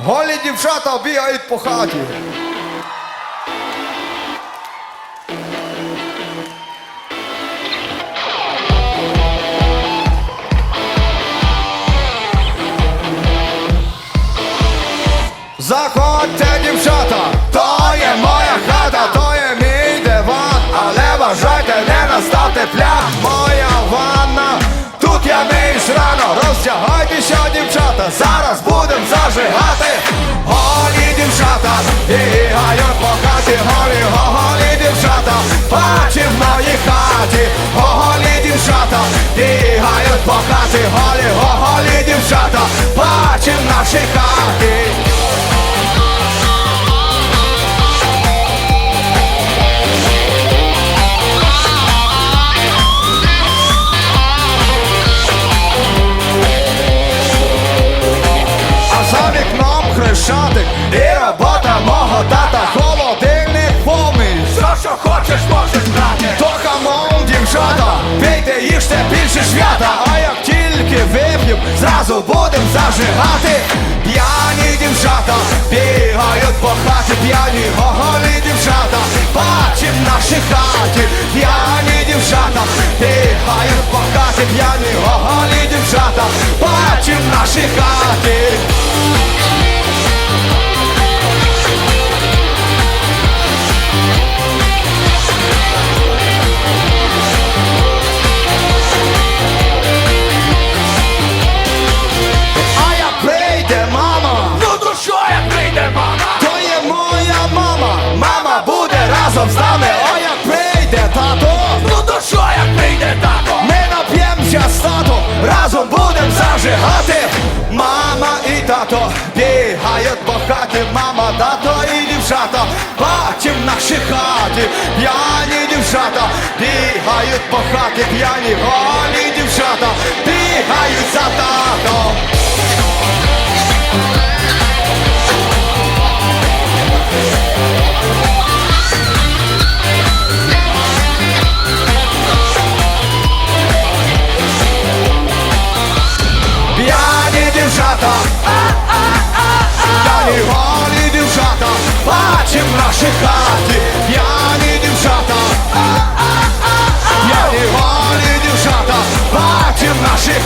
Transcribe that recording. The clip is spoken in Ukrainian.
Голі дівчата бігають по хаті. Заходьте, дівчата, то є моя хата, то є мій диван, але бажайте, не наставте плях, моя ванна. Тут я миюсь рано, розтягайтеся, зараз будем зажигати. Хрещатик і робота мого тата. Холодильник повний. Все, що хочеш, можеш брати. То камон, дівчата, пийте, їжте більше свята. А як тільки вип'єм, зразу будем зажигати. П'яні дівчата бігають по хаті. П'яні гоголі дівчата. Бачим в нашій хаті. П'яні дівчата бігають по хаті. П'яні гоголі дівчата. Бачим в нашій хаті будем. Мама і тато бігають по хаті, мама, тато і дівчата, бачим наші хати п'яні дівчата, бігають по хаті, п'яні голі дівчата, бігають наших